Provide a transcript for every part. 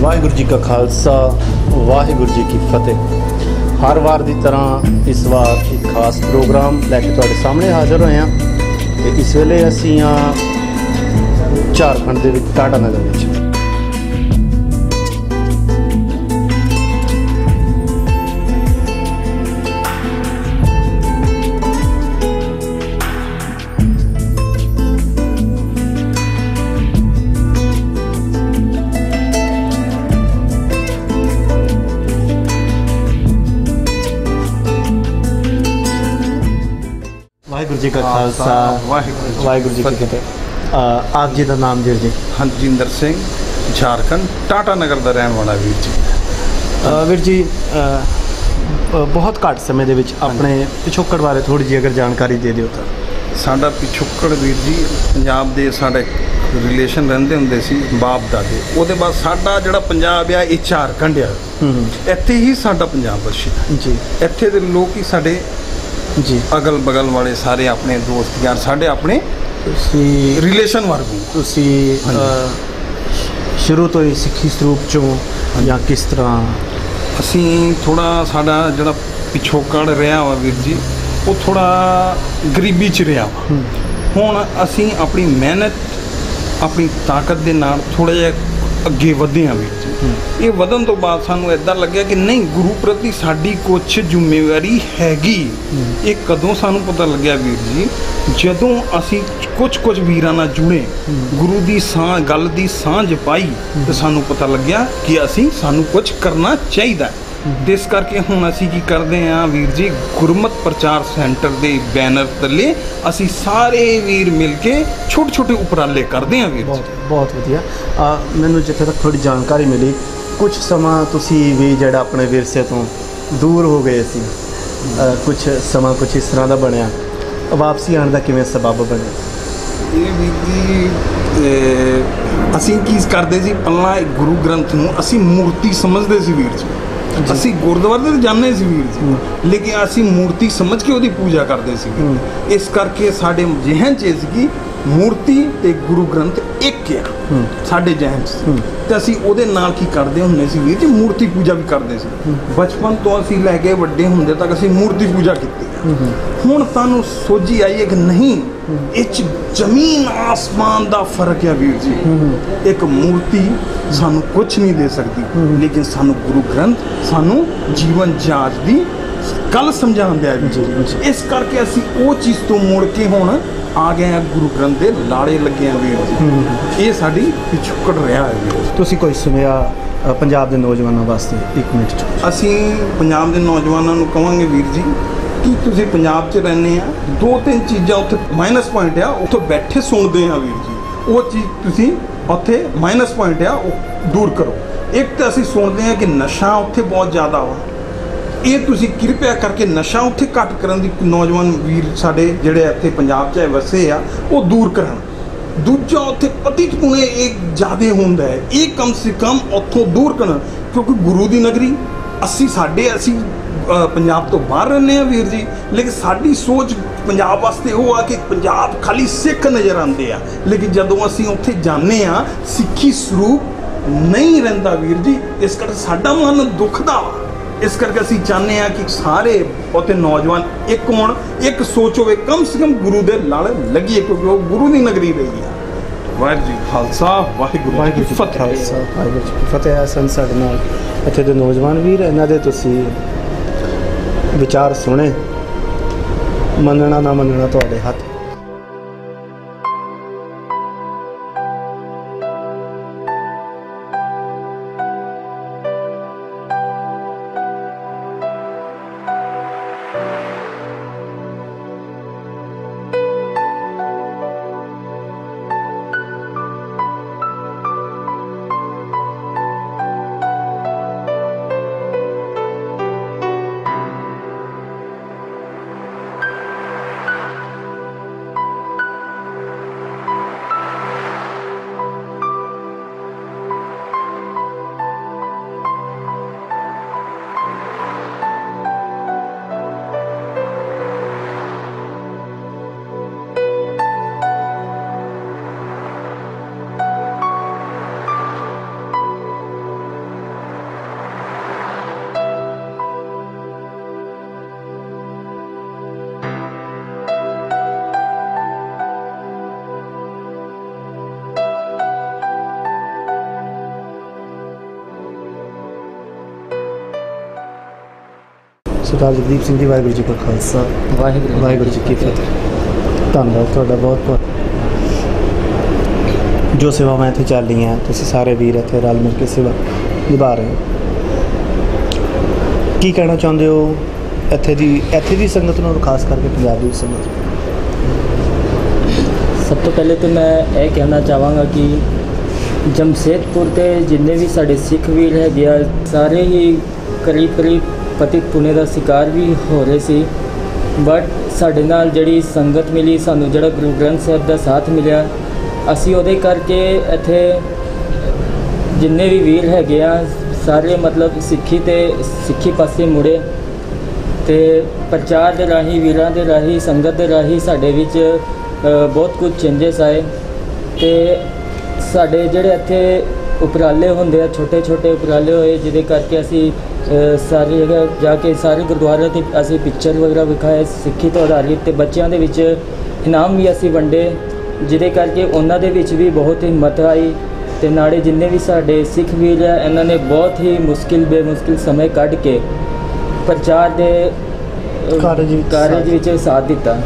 ਵਾਹਿਗੁਰੂ ਜੀ ਕਾ ਖਾਲਸਾ, ਵਾਹਿਗੁਰੂ ਜੀ ਕੀ ਫਤਿਹ। ਹਰ ਵਾਰ ਦੀ ਤਰ੍ਹਾਂ ਇਸ ਵਾਰ ਇੱਕ ਖਾਸ ਪ੍ਰੋਗਰਾਮ ਲੈ ਕੇ ਤੁਹਾਡੇ ਸਾਹਮਣੇ ਹਾਜ਼ਰ ਹੋਏ ਹਾਂ। ਤੇ ਇਸ ਵੇਲੇ ਅਸੀਂ ਆ ਝਾਰਖੰਡ ਦੇ ਵਿੱਚ, ਟਾਟਾ ਨਗਰ ਵਿੱਚ। ਵਾਹਿਗੁਰੂ ਜੀ ਕਾ ਖਾਲਸਾ ਵਾਹਿਗੁਰੂ ਜੀ ਵਾਹਿਗੁਰੂ ਜੀ ਕੀ ਫਤਿਹ। ਆਪ ਜੀ ਦਾ ਨਾਮ ਜੀ ਜੀ। ਹਰਜਿੰਦਰ ਸਿੰਘ ਝਾਰਖੰਡ ਟਾਟਾ ਨਗਰ ਦਾ ਰਹਿਣ ਵਾਲਾ ਵੀਰ ਜੀ। ਵੀਰ ਜੀ ਬਹੁਤ ਘੱਟ ਸਮੇਂ ਦੇ ਵਿੱਚ ਆਪਣੇ ਪਿਛੋਕੜ ਬਾਰੇ ਥੋੜੀ ਜਿਹੀ ਅਗਰ ਜਾਣਕਾਰੀ ਦੇ ਦਿਓ ਤਾਂ। ਸਾਡਾ ਪਿਛੋਕੜ ਵੀਰ ਜੀ ਪੰਜਾਬ ਦੇ ਸਾਡੇ ਰਿਲੇਸ਼ਨ ਰਹਿੰਦੇ ਹੁੰਦੇ ਸੀ ਬਾਪ ਦਾਦੇ। ਉਹਦੇ ਬਾਅਦ ਸਾਡਾ ਜਿਹੜਾ ਪੰਜਾਬ ਆ ਇਹ ਝਾਰਖੰਡ ਆ। ਇੱਥੇ ਹੀ ਸਾਡਾ ਪੰਜਾਬ ਵਸਿਆ ਜੀ। ਇੱਥੇ ਦੇ ਲੋਕ ਹੀ ਸਾਡੇ ਜੀ। ਅਗਲ ਬਗਲ ਵਾਲੇ ਸਾਰੇ ਆਪਣੇ ਦੋਸਤ ਯਾਰ ਸਾਡੇ ਆਪਣੇ ਤੁਸੀਂ ਰਿਲੇਸ਼ਨ ਵਰਗੂ। ਤੁਸੀਂ ਸ਼ੁਰੂ ਤੋਂ ਹੀ ਸਿੱਖੀ ਸਰੂਪ ਚੋਂ ਜਾਂ ਕਿਸ ਤਰ੍ਹਾਂ? ਅਸੀਂ ਥੋੜਾ ਸਾਡਾ ਜਿਹੜਾ ਪਿਛੋਕੜ ਰਿਹਾ ਵਾ ਵੀਰ ਜੀ ਉਹ ਥੋੜਾ ਗਰੀਬੀ ਚ ਰਿਹਾ ਵਾ। ਹੁਣ ਅਸੀਂ ਆਪਣੀ ਮਿਹਨਤ ਆਪਣੀ ਤਾਕਤ ਦੇ ਨਾਲ ਥੋੜਾ ਜਿਹਾ ਅੱਗੇ ਵਧੇ ਹਾਂ ਵੀਰ ਜੀ ਇਹ ਵਧਣ ਤੋਂ ਬਾਅਦ ਸਾਨੂੰ ਇਦਾਂ ਲੱਗਿਆ ਕਿ ਨਹੀਂ, ਗੁਰੂ ਪ੍ਰਤੀ ਸਾਡੀ ਕੁਝ ਜ਼ਿੰਮੇਵਾਰੀ ਹੈਗੀ। ਇਹ ਕਦੋਂ ਸਾਨੂੰ ਪਤਾ ਲੱਗਿਆ ਵੀਰ ਜੀ? ਜਦੋਂ ਅਸੀਂ ਕੁਝ ਕੁਝ ਵੀਰਾਂ ਨਾਲ ਜੁੜੇ, ਗੁਰੂ ਦੀ ਸਾਂ ਗੱਲ ਦੀ ਸਾਂਝ ਪਾਈ, ਤੇ ਸਾਨੂੰ ਪਤਾ ਲੱਗਿਆ ਕਿ ਅਸੀਂ, ਸਾਨੂੰ ਕੁਝ ਕਰਨਾ ਚਾਹੀਦਾ। ਹੈ। ਇਸ ਕਰਕੇ ਹੁਣ ਅਸੀਂ ਕੀ ਕਰਦੇ ਹਾਂ ਵੀਰ ਜੀ ਗੁਰਮਤ ਪ੍ਰਚਾਰ ਸੈਂਟਰ ਦੇ ਬੈਨਰ ਥੱਲੇ ਅਸੀਂ ਸਾਰੇ ਵੀਰ ਮਿਲ ਕੇ ਛੋਟੇ ਛੋਟੇ ਉਪਰਾਲੇ ਕਰਦੇ ਹਾਂ ਵੀਰ ਜੀ। ਬਹੁਤ ਬਹੁਤ ਵਧੀਆ। ਮੈਨੂੰ ਜਿੱਥੇ ਤੱਕ ਥੋੜੀ ਜਾਣਕਾਰੀ ਮਿਲੀ ਕੁਝ ਸਮਾਂ ਤੁਸੀਂ ਵੀ ਜਿਹੜਾ ਆਪਣੇ ਵਿਰਸੇ ਤੋਂ ਦੂਰ ਹੋ ਗਏ ਸੀ ਕੁਝ ਸਮਾਂ ਕੁਝ ਇਸ ਤਰ੍ਹਾਂ ਦਾ ਬਣਿਆ ਵਾਪਸੀ ਆਉਣ ਦਾ ਕਿਵੇਂ ਸਬਬ ਬਣਿਆ? ਇਹ ਵੀਰ ਜੀ ਅਸੀਂ ਕੀ ਕਰਦੇ ਸੀ ਪਹਿਲਾਂ ਗੁਰੂ ਗ੍ਰੰਥ ਨੂੰ ਅਸੀਂ ਮੂਰਤੀ ਸਮਝਦੇ ਸੀ ਵੀਰ ਜੀ। ਅਸੀਂ ਗੁਰਦੁਆਰੇ ਤੇ ਜਾਂਦੇ ਸੀ ਵੀਰ ਜੀ। ਲੇਕਿਨ ਅਸੀਂ ਮੂਰਤੀ ਸਮਝ ਕੇ ਉਹਦੀ ਪੂਜਾ ਕਰਦੇ ਸੀ। ਇਸ ਕਰਕੇ ਸਾਡੇ ਜਿਹਨ ਚ ਸੀ ਕਿ ਮੂਰਤੀ ਤੇ ਗੁਰੂ ਗ੍ਰੰਥ ਇੱਕ ਆ ਸਾਡੇ ਚ ਤੇ ਅਸੀਂ ਉਹਦੇ ਨਾਲ ਕੀ ਕਰਦੇ ਹੁੰਦੇ ਸੀ ਵੀਰ ਜੀ? ਮੂਰਤੀ ਪੂਜਾ ਵੀ ਕਰਦੇ ਸੀ। ਬਚਪਨ ਤੋਂ ਅਸੀਂ ਲੈ ਕੇ ਵੱਡੇ ਹੁੰਦੇ ਤੱਕ ਅਸੀਂ ਮੂਰਤੀ ਪੂਜਾ ਕੀਤੀ। ਹੁਣ ਸਾਨੂੰ ਸੋਝੀ ਆਈ ਹੈ ਕਿ ਨਹੀਂ ਇਹ ਚ ਜ਼ਮੀਨ ਆਸਮਾਨ ਦਾ ਫ਼ਰਕ ਹੈ ਵੀਰ ਜੀ। ਇੱਕ ਮੂਰਤੀ ਸਾਨੂੰ ਕੁਝ ਨਹੀਂ ਦੇ ਸਕਦੀ ਲੇਕਿਨ ਸਾਨੂੰ ਗੁਰੂ ਗ੍ਰੰਥ ਸਾਨੂੰ ਜੀਵਨ ਜਾਂਚ ਦੀ ਗੱਲ ਸਮਝਾਉਂਦਾ ਹੈ ਜੀ। ਇਸ ਕਰਕੇ ਅਸੀਂ ਉਹ ਚੀਜ਼ ਤੋਂ ਮੁੜ ਕੇ ਹੁਣ ਆ ਗਏ ਆ ਗੁਰੂ ਗ੍ਰੰਥ ਦੇ ਲਾੜੇ ਲੱਗੇ ਆ ਵੀਰ ਜੀ ਇਹ ਸਾਡੀ ਪਿਛੋਕੜ ਰਿਹਾ ਹੈ। ਵੀਰ ਤੁਸੀਂ ਕੋਈ ਸੁਨੇਹਾ ਪੰਜਾਬ ਦੇ ਨੌਜਵਾਨਾਂ ਵਾਸਤੇ ਇੱਕ ਮਿੰਟ ਚ? ਅਸੀਂ ਪੰਜਾਬ ਦੇ ਨੌਜਵਾਨਾਂ ਨੂੰ ਕਹਾਂਗੇ ਵੀਰ ਜੀ ਕਿ ਤੁਸੀਂ ਪੰਜਾਬ 'ਚ ਰਹਿੰਦੇ ਆ ਦੋ ਤਿੰਨ ਚੀਜ਼ਾਂ ਉੱਥੇ ਮਾਈਨਸ ਪੁਆਇੰਟ ਆ ਉੱਥੇ ਬੈਠੇ ਸੁਣਦੇ ਆ ਵੀਰ ਜੀ। ਉਹ ਚੀਜ਼ ਤੁਸੀਂ ਉੱਥੇ ਮਾਈਨਸ ਪੁਆਇੰਟ ਆ ਉਹ ਦੂਰ ਕਰੋ। ਇੱਕ ਤਾਂ ਅਸੀਂ ਸੁਣਦੇ ਆ ਕਿ ਨਸ਼ਾ ਉੱਥੇ ਬਹੁਤ ਜ਼ਿਆਦਾ ਵਾ। ਇਹ ਤੁਸੀਂ ਕਿਰਪਾ ਕਰਕੇ ਨਸ਼ਾ ਉੱਥੇ ਘੱਟ ਕਰਨ ਦੀ ਨੌਜਵਾਨ ਵੀਰ ਸਾਡੇ ਜਿਹੜੇ ਇੱਥੇ ਪੰਜਾਬ 'ਚ ਵਸੇ ਆ, ਉਹ ਦੂਰ ਕਰਨ। ਦੂਜਾ ਉੱਥੇ ਪਤਿਤ ਪੁਣੇ ਇਹ ਜ਼ਿਆਦੇ ਹੁੰਦਾ ਹੈ। ਇਹ ਕਮ ਸੇ ਕਮ ਉੱਥੋਂ ਦੂਰ ਕਰਨ, ਕਿਉਂਕਿ ਗੁਰੂ ਦੀ ਨਗਰੀ, ਅਸੀਂ ਸਾਡੇ, ਅਸੀਂ ਪੰਜਾਬ ਤੋਂ ਬਾਹਰ ਰਹਿੰਦੇ ਆ ਵੀਰ ਜੀ, ਲੇਕਿਨ ਸਾਡੀ ਸੋਚ ਪੰਜਾਬ ਵਾਸਤੇ ਉਹ ਆ ਕਿ ਪੰਜਾਬ ਖਾਲੀ ਸਿੱਖ ਨਜ਼ਰ ਆਉਂਦੇ ਆ। ਲੇਕਿਨ ਜਦੋਂ ਅਸੀਂ ਉੱਥੇ ਜਾਂਦੇ ਆ ਸਿੱਖੀ ਸਰੂਪ ਨਹੀਂ ਰਹਿੰਦਾ ਵੀਰ ਜੀ, ਇਸ ਕਰਕੇ ਸਾਡਾ ਮਨ ਦੁਖਦਾ ਵਾ। ਇਸ ਕਰਕੇ ਅਸੀਂ ਚਾਹੁੰਦੇ ਆ ਕਿ ਸਾਰੇ ਉੱਥੇ ਨੌਜਵਾਨ ਇੱਕ ਹੋਣ ਇੱਕ ਸੋਚ ਹੋਵੇ ਕਮ ਸੇ ਕਮ ਗੁਰੂ ਦੇ ਲੜ ਲੱਗੀਏ ਕਿਉਂਕਿ ਉਹ ਗੁਰੂ ਦੀ ਨਗਰੀ ਰਹੀ ਆ ਵਾਹਿਗੁਰੂ ਜੀ ਖਾਲਸਾ ਵਾਹਿਗੁਰੂ ਵਾਹਿਗੁਰੂ ਜੀ ਫਤਿਹ। ਖਾਲਸਾ ਵਾਹਿਗੁਰੂ ਜੀ ਫਤਿਹ। ਹੈ ਸਨ ਸਾਡੇ ਨਾਲ ਇੱਥੇ ਦੇ ਨੌਜਵਾਨ ਵੀਰ ਇਹਨਾਂ ਦੇ ਤੁਸੀਂ ਵਿਚਾਰ ਸੁਣੇ। ਮੰਨਣਾ ਨਾ ਮੰਨਣਾ ਤੁਹਾਡੇ ਹੱਥ। ਸਰਦਾਰ ਜਗਦੀਪ ਸਿੰਘ ਜੀ ਵਾਹਿਗੁਰੂ ਜੀ ਕਾ ਖਾਲਸਾ। ਵਾਹਿਗੁਰੂ ਵਾਹਿਗੁਰੂ ਜੀ ਕੀ ਫਤਿਹ। ਧੰਨਵਾਦ ਤੁਹਾਡਾ ਬਹੁਤ ਬਹੁਤ। ਜੋ ਸੇਵਾਵਾਂ ਇੱਥੇ ਚੱਲ ਰਹੀਆਂ ਤੁਸੀਂ ਸਾਰੇ ਵੀਰ ਇੱਥੇ ਰਲ ਮਿਲ ਕੇ ਸੇਵਾ ਨਿਭਾ ਰਹੇ ਹੋ। ਕੀ ਕਹਿਣਾ ਚਾਹੁੰਦੇ ਹੋ? ਇੱਥੇ ਦੀ ਇੱਥੇ ਦੀ ਸੰਗਤ ਨੂੰ ਖਾਸ ਕਰਕੇ ਪੰਜਾਬ ਦੀ ਸੰਗਤ ਸਭ ਤੋਂ ਪਹਿਲੇ ਤਾਂ ਮੈਂ ਇਹ ਕਹਿਣਾ ਚਾਹਾਂਗਾ ਕਿ ਜਮਸ਼ੇਦਪੁਰ ਦੇ ਜਿੰਨੇ ਵੀ ਸਾਡੇ ਸਿੱਖ ਵੀਰ ਹੈਗੇ ਆ ਸਾਰੇ ਹੀ ਕਰੀਬ ਕਰੀਬ ਪਤੀ ਪੁਣੇ ਦਾ ਸ਼ਿਕਾਰ ਵੀ ਹੋ ਰਹੇ ਸੀ। ਬਟ ਸਾਡੇ ਨਾਲ ਜਿਹੜੀ ਸੰਗਤ ਮਿਲੀ, ਸਾਨੂੰ ਜਿਹੜਾ ਗੁਰੂ ਗ੍ਰੰਥ ਸਾਹਿਬ ਦਾ ਸਾਥ ਮਿਲਿਆ, ਅਸੀਂ ਉਹਦੇ ਕਰਕੇ ਇੱਥੇ ਜਿੰਨੇ ਵੀ ਵੀਰ ਹੈਗੇ ਆ, ਸਾਰੇ ਮਤਲਬ ਸਿੱਖੀ ਤੇ ਸਿੱਖੀ ਪਾਸੇ ਮੁੜੇ ਤੇ ਪ੍ਰਚਾਰ ਦੇ ਰਾਹੀਂ, ਵੀਰਾਂ ਦੇ ਰਾਹੀਂ, ਸੰਗਤ ਦੇ ਰਾਹੀਂ ਸਾਡੇ ਵਿੱਚ ਬਹੁਤ ਕੁਝ ਚੇਂਜਸ ਆਏ ਤੇ ਸਾਡੇ ਜਿਹੜੇ ਇੱਥੇ ਉਪਰਾਲੇ ਹੁੰਦੇ ਆ ਛੋਟੇ ਛੋਟੇ ਉਪਰਾਲੇ ਹੋਏ, ਜਿਹਦੇ ਕਰਕੇ ਅਸੀਂ ਸਾਰੇ ਜਗ੍ਹਾ ਜਾ ਕੇ ਸਾਰੇ ਗੁਰਦੁਆਰਿਆਂ ਦੀ ਅਸੀਂ ਪਿਕਚਰ ਵਗੈਰਾ ਵਿਖਾਏ ਸਿੱਖੀ ਤੋਂ ਆਧਾਰਿਤ ਤੇ ਬੱਚਿਆਂ ਦੇ ਵਿੱਚ ਇਨਾਮ ਵੀ ਅਸੀਂ ਵੰਡੇ ਜਿਹਦੇ ਕਰਕੇ ਉਹਨਾਂ ਦੇ ਵਿੱਚ ਵੀ ਬਹੁਤ ਹਿੰਮਤ ਆਈ ਤੇ ਨਾਲੇ ਜਿੰਨੇ ਵੀ ਸਾਡੇ ਸਿੱਖ ਵੀਰ ਆ ਇਹਨਾਂ ਨੇ ਬਹੁਤ ਹੀ ਮੁਸ਼ਕਿਲ ਬੇਮੁਸ਼ਕਿਲ ਸਮੇਂ ਕੱਢ ਕੇ ਪ੍ਰਚਾਰ ਦੇ ਕਾਰਜ ਵਿੱਚ ਕਾਰਜ ਵਿੱਚ ਸਾਥ ਦਿੱਤਾ।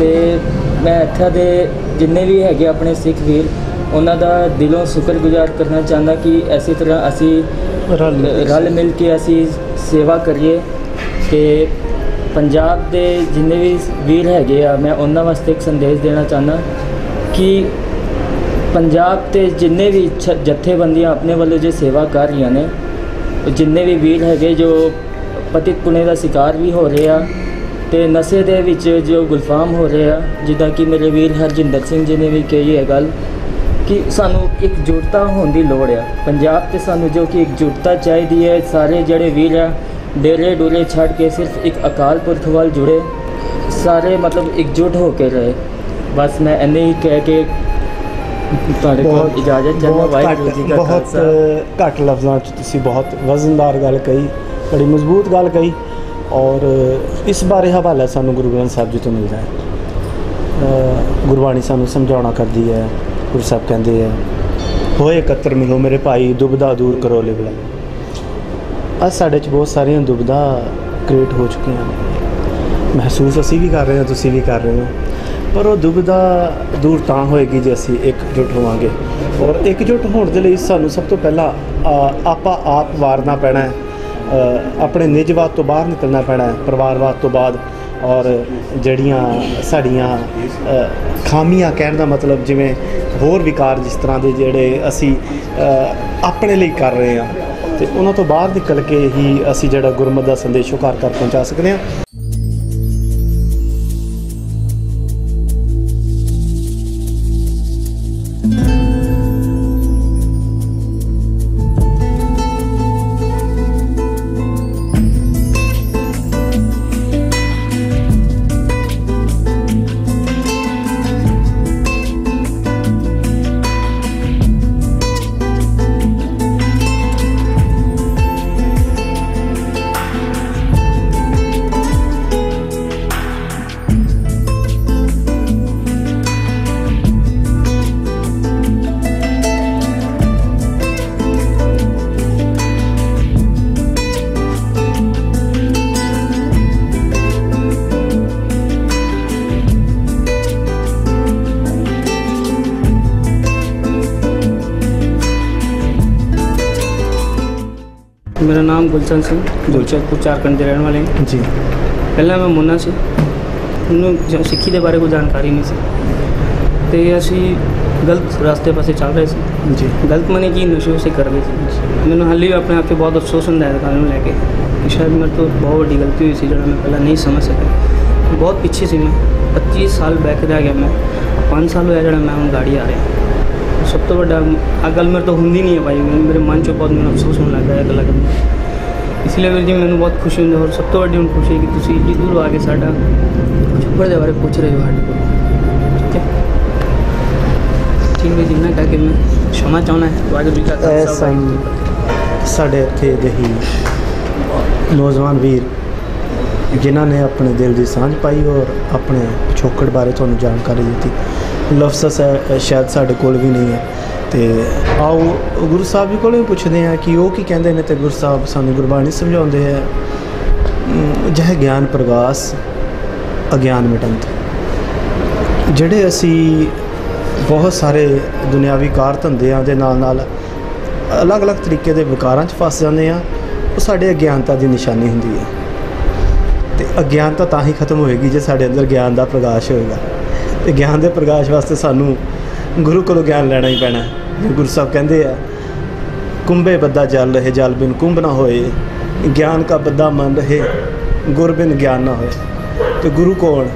ਤੇ ਮੈਂ ਇੱਥੇ ਦੇ ਜਿੰਨੇ ਵੀ ਹੈਗੇ ਆਪਣੇ ਸਿੱਖ ਵੀਰ ਉਹਨਾਂ ਦਾ ਦਿਲੋਂ ਸ਼ੁਕਰਗੁਜ਼ਾਰ ਕਰਨਾ ਚਾਹੁੰਦਾ ਕਿ ਐਸੀ ਤਰ੍ਹਾਂ ਅਸੀਂ ਰਲ ਮਿਲ ਕੇ ਰਲ ਮਿਲ ਕੇ ਅਸੀਂ ਸੇਵਾ ਕਰੀਏ ਤੇ ਪੰਜਾਬ ਦੇ ਜਿੰਨੇ ਵੀ ਵੀਰ ਹੈਗੇ ਆ, ਮੈਂ ਉਹਨਾਂ ਵਾਸਤੇ ਇੱਕ ਸੰਦੇਸ਼ ਦੇਣਾ ਚਾਹੁੰਦਾ ਕਿ ਪੰਜਾਬ ਤੇ ਜਿੰਨੇ ਵੀ ਛ- ਜਥੇਬੰਦੀਆਂ ਆਪਣੇ ਵੱਲੋਂ ਜੇ ਸੇਵਾ ਕਰ ਰਹੀਆਂ ਨੇ, ਜਿੰਨੇ ਵੀ ਵੀਰ ਹੈਗੇ ਜੋ ਪਤਿਤ ਪੁਣੇ ਦਾ ਸ਼ਿਕਾਰ ਵੀ ਹੋ ਰਹੇ ਆ ਤੇ ਨਸ਼ੇ ਦੇ ਵਿੱਚ ਜੋ ਗੁਲਫਾਮ ਹੋ ਰਹੇ ਆ, ਜਿੱਦਾਂ ਕਿ ਮੇਰੇ ਵੀਰ ਹਰਜਿੰਦਰ ਸਿੰਘ ਜੀ ਨੇ ਵੀ ਕਹੀ ਹੈ ਗੱਲ ਕਿ ਸਾਨੂੰ ਇਕਜੁੱਟਤਾ ਹੋਣ ਦੀ ਲੋੜ ਆ। ਪੰਜਾਬ ਤੇ ਸਾਨੂੰ ਜੋ ਕਿ ਇਕਜੁੱਟਤਾ ਚਾਹੀਦੀ ਹੈ ਸਾਰੇ ਜਿਹੜੇ ਵੀਰ ਆ ਡੇਰੇ ਡੂਰੇ ਛੱਡ ਕੇ ਸਿਰਫ ਇੱਕ ਅਕਾਲ ਪੁਰਖ ਵੱਲ ਜੁੜੇ। ਸਾਰੇ ਮਤਲਬ ਇਕਜੁੱਟ ਹੋ ਕੇ ਰਹੇ। ਬਸ ਮੈਂ ਇੰਨੇ ਹੀ ਕਹਿ ਕੇ ਤੁਹਾਡੇ ਕੋਲ ਇਜਾਜ਼ਤ ਚਾਹੁੰਦਾ ਵਾਹਿਗੁਰੂ ਜੀ ਕਾ ਬਹੁਤ ਘੱਟ ਲਫ਼ਜ਼ਾਂ 'ਚ ਤੁਸੀਂ ਬਹੁਤ ਵਜ਼ਨਦਾਰ ਗੱਲ ਕਹੀ ਬੜੀ ਮਜ਼ਬੂਤ ਗੱਲ ਕਹੀ ਔਰ ਇਸ ਬਾਰੇ ਹਵਾਲਾ ਸਾਨੂੰ ਗੁਰੂ ਗ੍ਰੰਥ ਸਾਹਿਬ ਜੀ ਤੋਂ ਮਿਲਦਾ ਹੈ। ਗੁਰਬਾਣੀ ਸਾਨੂੰ ਸਮਝਾਉਣਾ ਕਰਦੀ ਹੈ। ਗੁਰੂ ਸਾਹਿਬ ਕਹਿੰਦੇ ਆ ਹੋਏ ਇਕੱਤਰ ਮਿਲੋ ਮੇਰੇ ਭਾਈ ਦੁਬਦਾ ਦੂਰ ਕਰੋ ਲਿਵਲਾ ਅੱਜ ਸਾਡੇ 'ਚ ਬਹੁਤ ਸਾਰੀਆਂ ਦੁਬਦਾ ਕ੍ਰੀਏਟ ਹੋ ਚੁੱਕੀਆਂ ਨੇ। ਮਹਿਸੂਸ ਅਸੀਂ ਵੀ ਕਰ ਰਹੇ ਹਾਂ ਤੁਸੀਂ ਵੀ ਕਰ ਰਹੇ ਹੋ। ਪਰ ਉਹ ਦੁਬਦਾ ਦੂਰ ਤਾਂ ਹੋਏਗੀ ਜੇ ਅਸੀਂ ਇਕਜੁੱਟ ਹੋਵਾਂਗੇ। ਔਰ ਇਕਜੁੱਟ ਹੋਣ ਦੇ ਲਈ ਸਾਨੂੰ ਸਭ ਤੋਂ ਪਹਿਲਾਂ ਅ, ਆਪਾਂ ਆਪ ਵਾਰਨਾ ਪੈਣਾ ਹੈ। ਆਪਣੇ ਨਿਜਵਾਦ ਤੋਂ ਬਾਹਰ ਨਿਕਲਣਾ ਪੈਣਾ ਹੈ ਪਰਿਵਾਰਵਾਦ ਤੋਂ ਬਾਅਦ। ਔਰ ਜਿਹੜੀਆਂ ਸਾਡੀਆਂ ਖਾਮੀਆਂ ਕਹਿਣ ਦਾ ਮਤਲਬ ਜਿਵੇਂ ਹੋਰ ਵਿਕਾਰ ਜਿਸ ਤਰ੍ਹਾਂ ਦੇ ਜਿਹੜੇ ਅਸੀਂ ਆਪਣੇ ਲਈ ਕਰ ਰਹੇ ਹਾਂ। ਤੇ ਉਹਨਾਂ ਤੋਂ ਬਾਹਰ ਨਿਕਲ ਕੇ ਹੀ ਅਸੀਂ ਜਿਹੜਾ ਗੁਰਮਤ ਦਾ ਸੰਦੇਸ਼ ਉਹ ਘਰ ਘਰ ਪਹੁੰਚਾ ਸਕਦੇ ਹਾਂ। ਮੇਰਾ ਨਾਮ ਗੁਲਸ਼ਨ ਸਿੰਘ ਗੁਲਚਰਪੁਰ ਝਾਰਖੰਡ ਦੇ ਰਹਿਣ ਵਾਲੇ ਹਾਂ। ਜੀ। ਪਹਿਲਾਂ ਮੈਂ ਮੁੰਨਾ ਸੀ। ਮੈਨੂੰ ਸਿੱਖੀ ਦੇ ਬਾਰੇ ਕੋਈ ਜਾਣਕਾਰੀ ਨਹੀਂ ਸੀ। ਤੇ ਅਸੀਂ ਗਲਤ ਰਸਤੇ ਪਾਸੇ ਚੱਲ ਰਹੇ ਸੀ। ਜੀ। ਗਲਤ ਮਨੇ ਕੀ ਨਸ਼ੇ ਉਸੇ ਕਰ ਰਹੇ ਸੀ। ਮੈਨੂੰ ਹਾਲੇ ਵੀ ਆਪਣੇ ਆਪ ਤੇ ਬਹੁਤ ਅਫਸੋਸ ਹੁੰਦਾ ਹੈ ਗੱਲ ਨੂੰ ਲੈ ਕੇ ਕਿ ਸ਼ਾਇਦ ਮੇਰੇ ਤੋਂ ਬਹੁਤ ਵੱਡੀ ਗਲਤੀ ਹੋਈ ਸੀ ਜਿਹੜਾ ਮੈਂ ਪਹਿਲਾਂ ਨਹੀਂ ਸਮਝ ਸਕਿਆ। ਬਹੁਤ ਪਿੱਛੇ ਸੀ ਮੈਂ। 25 ਸਾਲ ਬੈਕ ਰਹਿ ਗਿਆ ਮੈਂ। 5 ਸਾਲ ਹੋਇਆ ਜਿਹੜਾ ਮੈਂ ਹੁਣ ਗਾੜੀ ਆ ਰਿਹਾ। ਸਭ ਤੋਂ ਵੱਡਾ ਆ ਗੱਲ ਮੇਰੇ ਤੋਂ ਹੁੰਦੀ ਨਹੀਂ ਹੈ ਭਾਈ। ਮੈਨੂੰ ਮੇਰੇ ਮਨ 'ਚ ਬਹੁਤ ਮੈਨੂੰ ਅਫਸੋਸ ਹੋਣ ਲੱਗਾ ਹੈ ਗੱਲਾਂ ਕਰਨ ਇਸ ਲਈ ਵੀਰ ਜੀ ਮੈਨੂੰ ਬਹੁਤ ਖੁਸ਼ੀ ਹੁੰਦੀ ਹੈ ਔਰ ਸਭ ਤੋਂ ਵੱਡੀ ਹੁਣ ਖੁਸ਼ੀ ਕਿ ਤੁਸੀਂ ਇੱਡੀ ਦੂਰ ਆ ਕੇ ਸਾਡਾ ਛੁੱਪੜ ਦੇ ਬਾਰੇ ਪੁੱਛ ਰਹੇ ਹੋ ਸਾਡੇ ਕੋਲ। ਠੀਕ ਹੈ? ਠੀਕ ਹੈ ਜਿੰਨਾ ਕਹਿ ਕੇ ਮੈਂ ਸ਼ਮਾ ਚਾਹਣਾ ਹੈ। ਵਾਹਿਗੁਰੂ ਜੀ ਕਾ ਖਾਲਸਾ ਸਾਡੇ ਇੱਥੇ ਦੇ ਹੀ ਨੌਜਵਾਨ ਵੀਰ ਜਿਨ੍ਹਾਂ ਨੇ ਆਪਣੇ ਦਿਲ ਦੀ ਸਾਂਝ ਪਾਈ ਔਰ ਆਪਣੇ ਪਿਛੋਕੜ ਬਾਰੇ ਤੁਹਾਨੂੰ ਜਾਣਕਾਰੀ ਦਿੱਤੀ। ਲਫ਼ਜ਼ ਹੈ ਸ਼ਾਇਦ ਸਾਡੇ ਕੋਲ ਵੀ ਨਹੀਂ ਹੈ। ਤੇ ਆਓ ਗੁਰੂ ਸਾਹਿਬ ਜੀ ਕੋਲੋਂ ਵੀ ਪੁੱਛਦੇ ਹਾਂ ਕਿ ਉਹ ਕੀ ਕਹਿੰਦੇ ਨੇ ਤੇ ਗੁਰੂ ਸਾਹਿਬ ਸਾਨੂੰ ਗੁਰਬਾਣੀ ਸਮਝਾਉਂਦੇ ਹੈ। ਅਮ, ਜਹ ਗਿਆਨ ਪ੍ਰਗਾਸ ਅਗਿਆਨ ਮਿਟੰਤ। ਜਿਹੜੇ ਅਸੀਂ ਬਹੁਤ ਸਾਰੇ ਦੁਨਿਆਵੀ ਕਾਰ ਧੰਦਿਆਂ ਦੇ ਨਾਲ ਨਾਲ ਅਲੱਗ-ਅਲੱਗ ਤਰੀਕੇ ਦੇ ਵਿਕਾਰਾਂ 'ਚ ਫਸ ਜਾਂਦੇ ਆ ਉਹ ਸਾਡੇ ਅਗਿਆਨਤਾ ਦੀ ਨਿਸ਼ਾਨੀ ਹੁੰਦੀ ਹੈ। ਤੇ ਅਗਿਆਨਤਾ ਤਾਂ ਹੀ ਖਤਮ ਹੋਏਗੀ ਜੇ ਸਾਡੇ ਅੰਦਰ ਗਿਆਨ ਦਾ ਪ੍ਰਕਾਸ਼ ਹੋਏਗਾ। ਤੇ ਗਿਆਨ ਦੇ ਪ੍ਰਕਾਸ਼ ਵਾਸਤੇ ਸਾਨੂੰ ਗੁਰੂ ਕੋਲੋਂ ਗਿਆਨ ਲੈਣਾ ਹੀ ਪੈਣਾ ਹੈ। ਗੁਰੂ ਸਾਹਿਬ ਕਹਿੰਦੇ ਆ, ਕੁੰਭੇ ਬੱਦਾ ਜਲ ਰਹੇ, ਜਲ ਬਿਨ ਕੁੰਭ ਨਾ ਹੋਏ, ਗਿਆਨ ਕਾ ਬੱਦਾ ਮਨ ਰਹੇ, ਗੁਰ ਬਿਨ ਗਿਆਨ ਨਾ ਹੋਏ। ਤੇ ਗੁਰੂ ਕੌਣ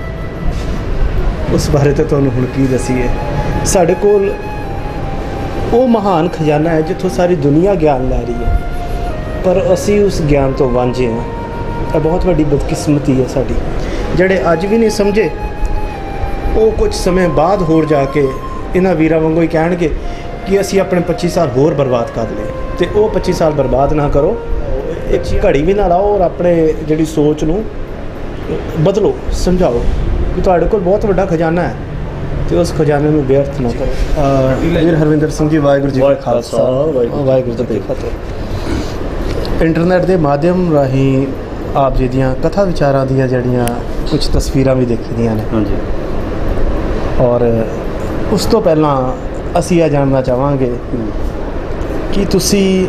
ਉਸ ਬਾਰੇ ਤੇ ਤੁਹਾਨੂੰ ਹੁਣ ਕੀ ਦਸੀਏ? ਸਾਡੇ ਕੋਲ ਉਹ ਮਹਾਨ ਖਜ਼ਾਨਾ ਹੈ ਜਿੱਥੋਂ ਸਾਰੀ ਦੁਨੀਆ ਗਿਆਨ ਲੈ ਰਹੀ ਹੈ। ਪਰ ਅਸੀਂ ਉਸ ਗਿਆਨ ਤੋਂ ਵਾਂਝੇ ਹਾਂ। ਇਹ ਬਹੁਤ ਵੱਡੀ ਬਦਕਿਸਮਤੀ ਹੈ ਸਾਡੀ। ਜਿਹੜੇ ਅੱਜ ਵੀ ਨਹੀਂ ਸਮਝੇ ਉਹ ਕੁਝ ਸਮੇਂ ਬਾਅਦ ਹੋਰ ਜਾ ਕੇ ਇਹਨਾਂ ਵੀਰਾਂ ਵਾਂਗੂ ਹੀ ਕਹਿਣਗੇ ਕਿ ਅਸੀਂ ਆਪਣੇ 25 ਸਾਲ ਹੋਰ ਬਰਬਾਦ ਕਰ ਲਏ। ਤੇ ਉਹ 25 ਸਾਲ ਬਰਬਾਦ ਨਾ ਕਰੋ। ਇੱਕ ਘੜੀ ਵੀ ਨਾ ਲਾਓ ਔਰ ਆਪਣੇ ਜਿਹੜੀ ਸੋਚ ਨੂੰ ਬਦਲੋ ਸਮਝਾਓ ਕਿ ਤੁਹਾਡੇ ਕੋਲ ਬਹੁਤ ਵੱਡਾ ਖਜ਼ਾਨਾ ਹੈ ਤੇ ਉਸ ਖਜ਼ਾਨੇ ਨੂੰ ਬੇਅਰਥ ਨਾ ਕਰੋ। ਵੀਰ ਹਰਵਿੰਦਰ ਸਿੰਘ ਜੀ ਵਾਹਿਗੁਰੂ ਜੀ ਕਾ ਖਾਲਸਾ। ਵਾਹਿਗੁਰੂ ਜੀ ਕੀ ਫਤਿਹ। ਇੰਟਰਨੈਟ ਦੇ ਮਾਧਿਅਮ ਰਾਹੀਂ ਆਪ ਜੀ ਦੀਆਂ ਕਥਾ ਵਿਚਾਰਾਂ ਦੀਆਂ ਜਿਹੜੀਆਂ ਕੁਝ ਤਸਵੀਰਾਂ ਵੀ ਦੇਖੀਆਂ ਨੇ। ਹਾਂਜੀ। ਔਰ ਉਸ ਤੋਂ ਪਹਿਲਾਂ ਅਸੀਂ ਇਹ ਜਾਣਨਾ ਚਾਹਾਂਗੇ ਕਿ ਤੁਸੀਂ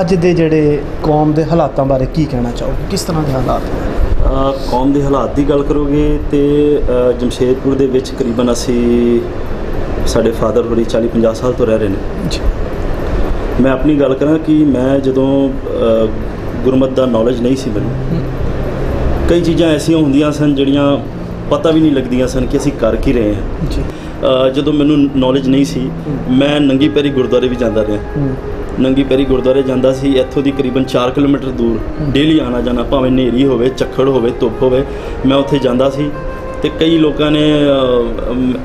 ਅੱਜ ਦੇ ਜਿਹੜੇ ਕੌਮ ਦੇ ਹਾਲਾਤਾਂ ਬਾਰੇ ਕੀ ਕਹਿਣਾ ਚਾਹੋਗੇ? ਕਿਸ ਤਰ੍ਹਾਂ ਦੇ ਹਾਲਾਤ ਨੇ? ਕੌਮ ਦੇ ਹਾਲਾਤ ਦੀ ਗੱਲ ਕਰੋਗੇ ਤੇ ਜਮਸ਼ੇਦਪੁਰ ਦੇ ਵਿੱਚ ਕਰੀਬਨ ਅਸੀਂ ਸਾਡੇ ਫਾਦਰ ਹੋਰੀ 40 50 ਸਾਲ ਤੋਂ ਰਹਿ ਰਹੇ ਨੇ। ਜੀ। ਮੈਂ ਆਪਣੀ ਗੱਲ ਕਰਾਂ ਕਿ ਮੈਂ ਜਦੋਂ ਗੁਰਮਤ ਦਾ ਨੌਲੇਜ ਨਹੀਂ ਸੀ ਮੈਨੂੰ ਕਈ ਚੀਜ਼ਾਂ ਐਸੀਆਂ ਹੁੰਦੀਆਂ ਸਨ ਜਿਹੜੀਆਂ ਪਤਾ ਵੀ ਨਹੀਂ ਲੱਗਦੀਆਂ ਸਨ ਕਿ ਅਸੀਂ ਕਰ ਕੀ ਰਹੇ ਹਾਂ। ਜੀ। ਜਦੋਂ ਮੈਨੂੰ ਨੌਲੇਜ ਨਹੀਂ ਸੀ ਮੈਂ ਨੰਗੀ ਪੈਰੀ ਗੁਰਦੁਆਰੇ ਵੀ ਜਾਂਦਾ ਰਿਹਾ। ਨੰਗੀ ਪੈਰੀ ਗੁਰਦੁਆਰੇ ਜਾਂਦਾ ਸੀ ਇੱਥੋਂ ਦੀ ਕਰੀਬਨ 4 ਕਿਲੋਮੀਟਰ ਦੂਰ। ਡੇਲੀ ਆਣਾ ਜਾਣਾ ਭਾਵੇਂ ਹਨੇਰੀ ਹੋਵੇ ਝੱਖੜ ਹੋਵੇ ਧੁੱਪ ਹੋਵੇ ਮੈਂ ਉੱਥੇ ਜਾਂਦਾ ਸੀ। ਤੇ ਕਈ ਲੋਕਾਂ ਨੇ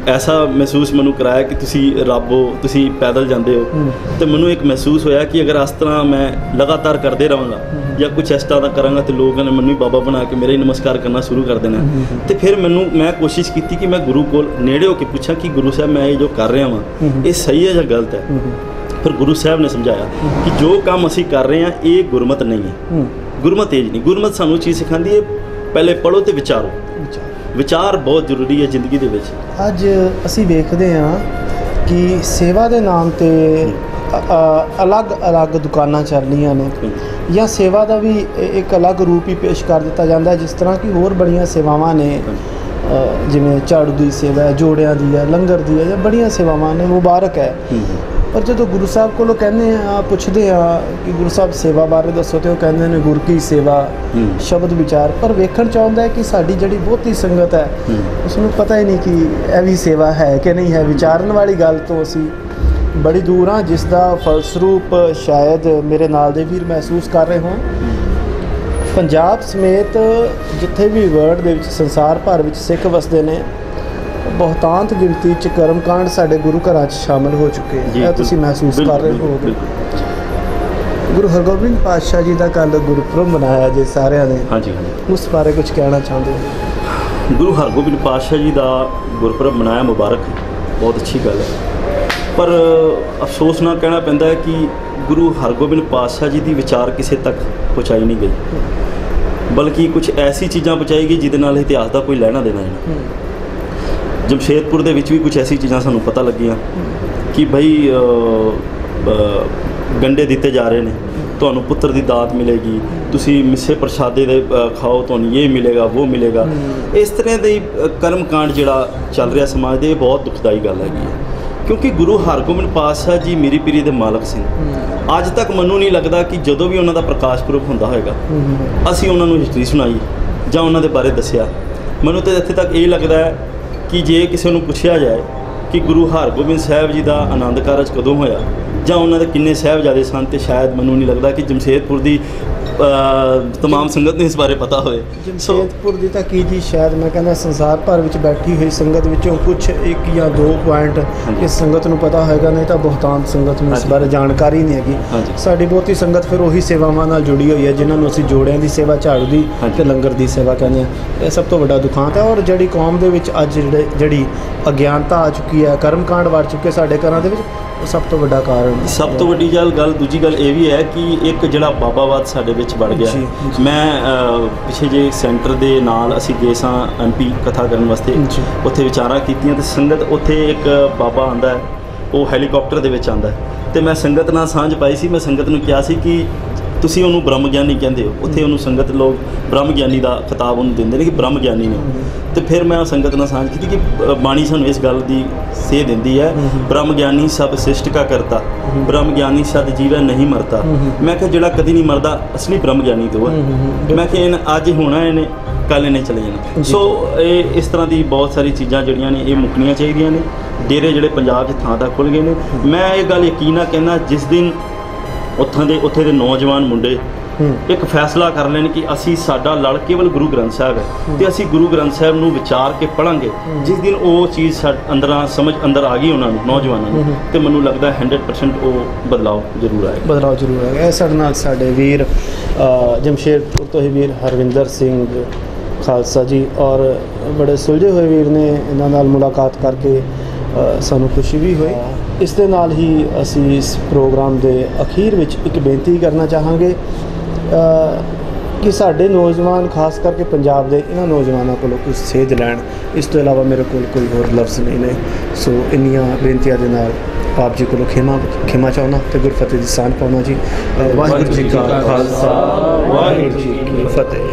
ਐਸਾ ਮਹਿਸੂਸ ਮੈਨੂੰ ਕਰਾਇਆ ਕਿ ਤੁਸੀਂ ਰੱਬ ਹੋ ਤੁਸੀਂ ਪੈਦਲ ਜਾਂਦੇ ਹੋ। ਹੂੰ। ਤੇ ਮੈਨੂੰ ਇੱਕ ਮਹਿਸੂਸ ਹੋਇਆ ਕਿ ਅਗਰ ਇਸ ਤਰ੍ਹਾਂ ਮੈਂ ਲਗਾਤਾਰ ਕਰਦੇ ਰਵਾਂਗਾ ਜਾਂ ਕੁਝ ਇਸ ਤਰ੍ਹਾਂ ਦਾ ਕਰਾਂਗਾ ਤੇ ਲੋਕਾਂ ਨੇ ਮੈਨੂੰ ਹੀ ਬਾਬਾ ਬਣਾ ਕੇ ਮੇਰੇ ਹੀ ਨਮਸਕਾਰ ਕਰਨਾ ਸ਼ੁਰੂ ਕਰ ਦੇਣਾ। ਤੇ ਫਿਰ ਮੈਨੂੰ ਮੈਂ ਕੋਸ਼ਿਸ਼ ਕੀਤੀ ਕਿ ਮੈਂ ਗੁਰੂ ਕੋਲ ਨੇੜੇ ਹੋ ਕੇ ਪੁੱਛਾਂ ਕਿ ਗੁਰੂ ਸਾਹਿਬ ਮੈਂ ਇਹ ਜੋ ਕਰ ਰਿਹਾ ਵਾਂ ਇਹ ਸਹੀ ਹੈ ਜਾਂ ਗਲਤ ਹੈ? ਫਿਰ ਗੁਰੂ ਸਾਹਿਬ ਨੇ ਸਮਝਾਇਆ ਕਿ ਜੋ ਕੰਮ ਅਸੀਂ ਕਰ ਰਹੇ ਹਾਂ ਇਹ ਗੁਰਮਤ ਨਹੀਂ ਹੈ। ਹੂੰ। ਗੁਰਮਤ ਇਹ ਨਹੀਂ ਗੁਰਮਤ ਸਾਨੂੰ ਚੀਜ਼ ਸਿਖਾਉਂਦੀ ਹੈ ਪਹਿਲੇ ਪੜੋ ਤੇ ਵਿਚਾਰੋ। ਵਿਚਾਰ ਬਹੁਤ ਜ਼ਰੂਰੀ ਹੈ ਜ਼ਿੰਦਗੀ ਦੇ ਵਿੱਚ। ਅੱਜ ਅਸੀਂ ਵੇਖਦੇ ਹਾਂ ਕਿ ਸੇਵਾ ਦੇ ਨਾਮ ਤੇ ਅਲੱਗ-ਅਲੱਗ ਦੁਕਾਨਾਂ ਚੱਲ ਰਹੀਆਂ ਨੇ। ਜਾਂ ਸੇਵਾ ਦਾ ਵੀ ਇੱਕ ਅਲੱਗ ਰੂਪ ਹੀ ਪੇਸ਼ ਕਰ ਦਿੱਤਾ ਜਾਂਦਾ ਹੈ ਜਿਸ ਤਰ੍ਹਾਂ ਕਿ ਹੋਰ ਬੜੀਆਂ ਸੇਵਾਵਾਂ ਨੇ। ਜਿਵੇਂ ਝਾੜੂ ਦੀ ਸੇਵਾ ਜੋੜਿਆਂ ਦੀ ਹੈ ਲੰਗਰ ਦੀ ਹੈ ਜਾਂ ਬੜੀਆਂ ਸੇਵਾਵਾਂ ਨੇ ਮੁਬਾਰਕ ਹੈ। ਪਰ ਜਦੋਂ ਗੁਰੂ ਸਾਹਿਬ ਕੋਲੋਂ ਕਹਿੰਦੇ ਆ ਪੁੱਛਦੇ ਆ ਕਿ ਗੁਰੂ ਸਾਹਿਬ ਸੇਵਾ ਬਾਰੇ ਦੱਸੋ ਤੇ ਉਹ ਕਹਿੰਦੇ ਨੇ ਗੁਰ ਕੀ ਸੇਵਾ ਹੂੰ। ਸ਼ਬਦ ਵਿਚਾਰ ਪਰ ਵੇਖਣ ਚਾਹੁੰਦਾ ਹੈ ਕਿ ਸਾਡੀ ਜਿਹੜੀ ਬਹੁਤੀ ਸੰਗਤ ਹੈ ਹੂੰ। ਉਸ ਨੂੰ ਪਤਾ ਹੀ ਨਹੀਂ ਕਿ ਇਹ ਵੀ ਸੇਵਾ ਹੈ ਕਿ ਨਹੀਂ ਹੈ ਵਿਚਾਰਨ ਵਾਲੀ ਗੱਲ ਤੋਂ ਅਸੀਂ ਬੜੀ ਦੂਰ ਹਾਂ ਜਿਸ ਦਾ ਫਲਸਰੂਪ ਸ਼ਾਇਦ ਮੇਰੇ ਨਾਲ ਦੇ ਵੀਰ ਮਹਿਸੂਸ ਕਰ ਰਹੇ ਹੋਣ ਪੰਜਾਬ ਸਮੇਤ ਜਿੱਥੇ ਵੀ ਵਰਲਡ ਦੇ ਵਿੱਚ ਸੰਸਾਰ ਭਰ ਵਿੱਚ ਸਿੱਖ ਵਸਦੇ ਨੇ ਬਹੁਤਾਂਤ ਗਿਣਤੀ ਚ ਕਰਮਕਾਂਡ ਸਾਡੇ ਗੁਰੂ ਘਰਾਂ 'ਚ ਸ਼ਾਮਲ ਹੋ ਚੁੱਕੇ ਹੈ ਇਹ ਤੁਸੀਂ ਮਹਿਸੂਸ ਕਰ ਰਹੇ ਬਿਲਕੁਲ। ਗੁਰੂ ਹਰਗੋਬਿੰਦ ਪਾਤਸ਼ਾਹ ਜੀ ਦਾ ਕੱਲ ਗੁਰਪੁਰਬ ਮਨਾਇਆ ਜੇ ਸਾਰਿਆਂ ਨੇ। ਹਾਂਜੀ ਹਾਂਜੀ। ਉਸ ਬਾਰੇ ਕੁਝ ਕਹਿਣਾ ਚਾਹੁੰਦੇ ਹੋ? ਗੁਰੂ ਹਰਗੋਬਿੰਦ ਪਾਤਸ਼ਾਹ ਜੀ ਦਾ ਗੁਰਪੁਰਬ ਮਨਾਇਆ ਮੁਬਾਰਕ ਹੈ। ਬਹੁਤ ਅੱਛੀ ਗੱਲ ਹੈ। ਪਰ ਅਫਸੋਸ ਨਾਲ ਕਹਿਣਾ ਪੈਂਦਾ ਹੈ ਕਿ ਗੁਰੂ ਹਰਗੋਬਿੰਦ ਪਾਤਸ਼ਾਹ ਜੀ ਦੀ ਵਿਚਾਰ ਕਿਸੇ ਤੱਕ ਪਹੁੰਚਾਈ ਨਹੀਂ ਗਈ। ਬਲਕਿ ਕੁਝ ਐਸੀ ਚੀਜ਼ਾਂ ਪਹੁੰਚਾਈ ਗਈ ਜਿਹਦੇ ਨਾਲ ਇਤਿਹਾਸ ਦਾ ਕੋਈ ਲੈਣਾ ਦੇਣਾ ਨਹੀਂ। ਜਮਸ਼ੇਦਪੁਰ ਦੇ ਵਿੱਚ ਵੀ ਕੁਝ ਐਸੀ ਚੀਜ਼ਾਂ ਸਾਨੂੰ ਪਤਾ ਲੱਗੀਆਂ ਕਿ ਭਈ ਗੰਡੇ ਦਿੱਤੇ ਜਾ ਰਹੇ ਨੇ ਤੁਹਾਨੂੰ ਪੁੱਤਰ ਦੀ ਦਾਤ ਮਿਲੇਗੀ ਤੁਸੀਂ ਮਿੱਸੇ ਪ੍ਰਸ਼ਾਦੇ ਦੇ ਖਾਓ ਤੁਹਾਨੂੰ ਇਹ ਮਿਲੇਗਾ ਉਹ ਮਿਲੇਗਾ। ਇਸ ਤਰ੍ਹਾਂ ਦੇ ਅ, ਕਰਮਕਾਂਡ ਜਿਹੜਾ ਚੱਲ ਰਿਹਾ ਸਮਾਜ ਦੇ ਇਹ ਬਹੁਤ ਦੁਖਦਾਈ ਗੱਲ ਹੈਗੀ ਹੈ। ਕਿਉਂਕਿ ਗੁਰੂ ਹਰਗੋਬਿੰਦ ਪਾਤਸ਼ਾਹ ਜੀ ਮੇਰੀ ਪੀਰੀ ਦੇ ਮਾਲਕ ਸੀ ਅੱਜ ਤੱਕ ਮੈਨੂੰ ਨਹੀਂ ਲੱਗਦਾ ਕਿ ਜਦੋਂ ਵੀ ਉਹਨਾਂ ਦਾ ਪ੍ਰਕਾਸ਼ ਪੁਰਬ ਹੁੰਦਾ ਹੋਵੇਗਾ ਅਸੀਂ ਉਹਨਾਂ ਨੂੰ ਹਿਸਟਰੀ ਸੁਣਾਈ ਜਾਂ ਉਹਨਾਂ ਦੇ ਬਾਰੇ ਦੱਸਿਆ। ਮੈਨੂੰ ਤਾਂ ਇੱਥੇ ਤੱਕ ਇਹ ਲੱਗਦਾ ਹੈ ਕਿ ਜੇ ਕਿਸੇ ਨੂੰ ਪੁੱਛਿਆ ਜਾਏ ਕਿ ਗੁਰੂ ਹਰਗੋਬਿੰਦ ਸਾਹਿਬ ਜੀ ਦਾ ਆਨੰਦ ਕਾਰਜ ਕਦੋਂ ਹੋਇਆ, ਜਾਂ ਉਹਨਾਂ ਦੇ ਕਿੰਨੇ ਸਾਹਿਬਜ਼ਾਦੇ ਸਨ, ਤੇ ਸ਼ਾਇਦ ਮੈਨੂੰ ਨਹੀਂ ਲੱਗਦਾ ਕਿ ਜਮਸ਼ੇਦਪੁਰ ਦੀ ਤਮਾਮ ਸੰਗਤ ਨੂੰ ਇਸ ਬਾਰੇ ਪਤਾ ਹੋਵੇ ਸੋ ਜਮਸ਼ੇਦਪੁਰ ਦੀ ਤਾਂ ਕੀ ਜੀ ਸ਼ਾਇਦ ਮੈਂ ਕਹਿੰਦਾ ਸੰਸਾਰ ਭਰ ਵਿੱਚ ਬੈਠੀ ਹੋਈ ਸੰਗਤ ਵਿੱਚੋਂ ਕੁਝ ਇੱਕ ਜਾਂ ਦੋ ਪੁਆਇੰਟ। ਇਸ ਸੰਗਤ ਨੂੰ ਪਤਾ ਹੋਏਗਾ ਨਹੀਂ ਤਾਂ ਬਹੁਤਾਂਤ ਸੰਗਤ ਨੂੰ ਇਸ। ਬਾਰੇ ਜਾਣਕਾਰੀ ਨਹੀਂ ਹੈਗੀ। ਸਾਡੀ ਬਹੁਤੀ ਸੰਗਤ ਫਿਰ ਉਹੀ ਸੇਵਾਵਾਂ ਨਾਲ ਜੁੜੀ ਹੋਈ ਹੈ ਜਿਨ੍ਹਾਂ ਨੂੰ ਅਸੀਂ ਜੋੜਿਆਂ ਦੀ ਸੇਵਾ ਝਾੜੂ ਦੀ। ਤੇ ਲੰਗਰ ਦੀ ਸੇਵਾ ਕਹਿੰਦੇ ਆ ਇਹ ਸਭ ਤੋਂ ਵੱਡਾ ਦੁਖਾਂਤ ਹੈ ਔਰ ਜਿਹੜੀ ਕੌਮ ਦੇ ਵਿੱਚ ਅੱਜ ਜਿਹੜੇ ਜਿਹੜੀ ਅਗਿਆਨਤਾ ਆ ਚੁੱਕੀ ਹੈ ਕਰਮਕਾਂਡ ਵੜ ਚੁੱਕੇ ਸਾਡੇ ਘਰਾਂ ਦੇ ਵਿੱਚ ਉਹ ਸਭ ਤੋਂ ਵੱਡਾ ਕਾਰਨ ਸਭ ਤੋਂ ਵੱਡੀ ਗੱਲ ਗੱਲ ਦੂਜੀ ਗੱਲ ਇਹ ਵੀ ਹੈ ਕਿ ਇੱਕ ਜਿਹੜਾ ਬਾਬਾਵਾਦ ਸਾਡੇ ਵਿੱਚ ਵੜ ਗਿਆ। ਮੈਂ ਪਿੱਛੇ ਜੇ ਸੈਂਟਰ ਦੇ ਨਾਲ ਅਸੀਂ ਗਏ ਸਾਂ ਐਮਪੀ ਕਥਾ ਕਰਨ ਵਾਸਤੇ। ਉੱਥੇ ਵਿਚਾਰਾਂ ਕੀਤੀਆਂ ਤੇ ਸੰਗਤ ਉੱਥੇ ਇੱਕ ਬਾਬਾ ਆਂਦਾ ਹੈ ਉਹ ਹੈਲੀਕਾਪਟਰ ਦੇ ਵਿੱਚ ਆਂਦਾ ਤੇ ਮੈਂ ਸੰਗਤ ਨਾਲ ਸਾਂਝ ਪਾਈ ਸੀ ਮੈਂ ਸੰਗਤ ਨੂੰ ਕਿਹਾ ਸੀ ਕਿ ਤੁਸੀਂ ਉਹਨੂੰ ਬ੍ਰਹਮ ਗਿਆਨੀ ਕਹਿੰਦੇ ਹੋ। ਉੱਥੇ ਉਹਨੂੰ ਸੰਗਤ ਲੋਕ ਬ੍ਰਹਮ ਗਿਆਨੀ ਦਾ ਖਿਤਾਬ ਉਹਨੂੰ ਦਿੰਦੇ ਨੇ ਕਿ ਬ੍ਰਹਮ ਗਿਆਨੀ ਨੇ। ਤੇ ਫਿਰ ਮੈਂ ਉਹ ਸੰਗਤ ਨਾਲ ਸਾਂਝ ਕੀਤੀ ਕਿ ਬਾਣੀ ਸਾਨੂੰ ਇਸ ਗੱਲ ਦੀ ਸੇਧ ਦਿੰਦੀ ਹੈ ਬ੍ਰਹਮ ਗਿਆਨੀ ਸਭ ਸਿਸ਼ਟ ਕਾ ਕਰਤਾ ਬ੍ਰਹਮ ਗਿਆਨੀ ਸਦ ਜੀਵੈ ਨਹੀਂ ਮਰਤਾ। ਮੈਂ ਕਿਹਾ ਜਿਹੜਾ ਕਦੀ ਨਹੀਂ ਮਰਦਾ ਅਸਲੀ ਬ੍ਰਹਮ ਗਿਆਨੀ ਤੇ ਹੈ। ਮੈਂ ਕਿਹਾ ਇਹਨ ਅੱਜ ਹੋਣਾ ਇਹਨੇ ਕੱਲ ਇਹਨੇ ਚਲੇ ਜਾਣਾ। ਸੋ ਇਹ ਇਸ ਤਰ੍ਹਾਂ ਦੀ ਬਹੁਤ ਸਾਰੀ ਚੀਜ਼ਾਂ ਜਿਹੜੀਆਂ ਨੇ ਇਹ ਮੁੱਕਣੀਆਂ ਚਾਹੀਦੀਆਂ ਨੇ। ਡੇਰੇ ਜਿਹੜੇ ਪੰਜਾਬ 'ਚ ਥਾਂ ਤੱਕ ਖੁੱਲ ਗਏ ਨੇ। ਮੈਂ ਇਹ ਗੱਲ ਯਕੀਨਾ ਕਹਿੰਦਾ ਜਿਸ ਦਿਨ ਉੱਥਾਂ ਦੇ ਉੱਥੇ ਦੇ ਨੌਜਵਾਨ ਮੁੰਡੇ ਇੱਕ ਫੈਸਲਾ ਕਰ ਲੈਣ ਕਿ ਅਸੀਂ ਸਾਡਾ ਲੜ ਕੇਵਲ ਗੁਰੂ ਗ੍ਰੰਥ ਸਾਹਿਬ ਹੈ ਤੇ ਅਸੀਂ ਗੁਰੂ ਗ੍ਰੰਥ ਸਾਹਿਬ ਨੂੰ ਵਿਚਾਰ ਕੇ ਪੜਾਂਗੇ ਜਿਸ ਦਿਨ ਉਹ ਚੀਜ਼ ਅੰਦਰਾਂ ਸਮਝ ਅੰਦਰ ਆ ਗਈ ਉਹਨਾਂ ਨੂੰ ਨੌਜਵਾਨਾਂ ਨੂੰ ਤੇ ਮੈਨੂੰ ਲੱਗਦਾ ਹੈ 100% ਉਹ ਬਦਲਾਅ ਜ਼ਰੂਰ ਆਏਗਾ। ਬਦਲਾਅ ਜ਼ਰੂਰ ਹੈ ਇਹ ਸਾਡੇ ਨਾਲ ਸਾਡੇ ਵੀਰ ਜਮਸ਼ੇਦਪੁਰ ਤੋਂ ਹੀ ਵੀਰ ਹਰਵਿੰਦਰ ਸਿੰਘ ਖਾਲਸਾ ਜੀ ਔਰ ਬੜੇ ਸੁਲਝੇ ਹੋਏ ਵੀਰ ਨੇ ਇਹਨਾਂ ਨਾਲ ਮੁਲਾਕਾਤ ਕਰਕੇ ਸਾਨੂੰ ਖੁਸ਼ੀ ਵੀ ਹੋਈ। ਇਸ ਦੇ ਨਾਲ ਹੀ ਅਸੀਂ ਇਸ ਪ੍ਰੋਗਰਾਮ ਦੇ ਅਖੀਰ ਵਿੱਚ ਇੱਕ ਬੇਨਤੀ ਕਰਨਾ ਚਾਹਾਂਗੇ ਕਿ ਸਾਡੇ ਨੌਜਵਾਨ, ਖਾਸ ਕਰਕੇ ਪੰਜਾਬ ਦੇ ਇਹਨਾਂ ਨੌਜਵਾਨਾਂ ਕੋਲੋਂ ਕੁਝ ਸੇਧ ਲੈਣ। ਇਸ ਤੋਂ ਇਲਾਵਾ ਮੇਰੇ ਕੋਲ ਕੋਈ ਹੋਰ ਲਫ਼ਜ਼ ਨਹੀਂ ਨੇ। ਸੋ ਇੰਨੀਆਂ ਬੇਨਤੀਆਂ ਦੇ ਨਾਲ ਆਪ ਜੀ ਕੋਲੋਂ ਖਿਮਾ ਖਿਮਾ ਚਾਹੁੰਦਾ ਤੇ ਗੁਰਫਤਿਹ ਦੀ ਸਾਨ ਪਾਉਣਾ ਜੀ। ਵਾਹਿਗੁਰੂ ਜੀ ਕਾ ਖਾਲਸਾ, ਵਾਹਿਗੁਰੂ ਜੀ ਕੀ ਫਤਿਹ।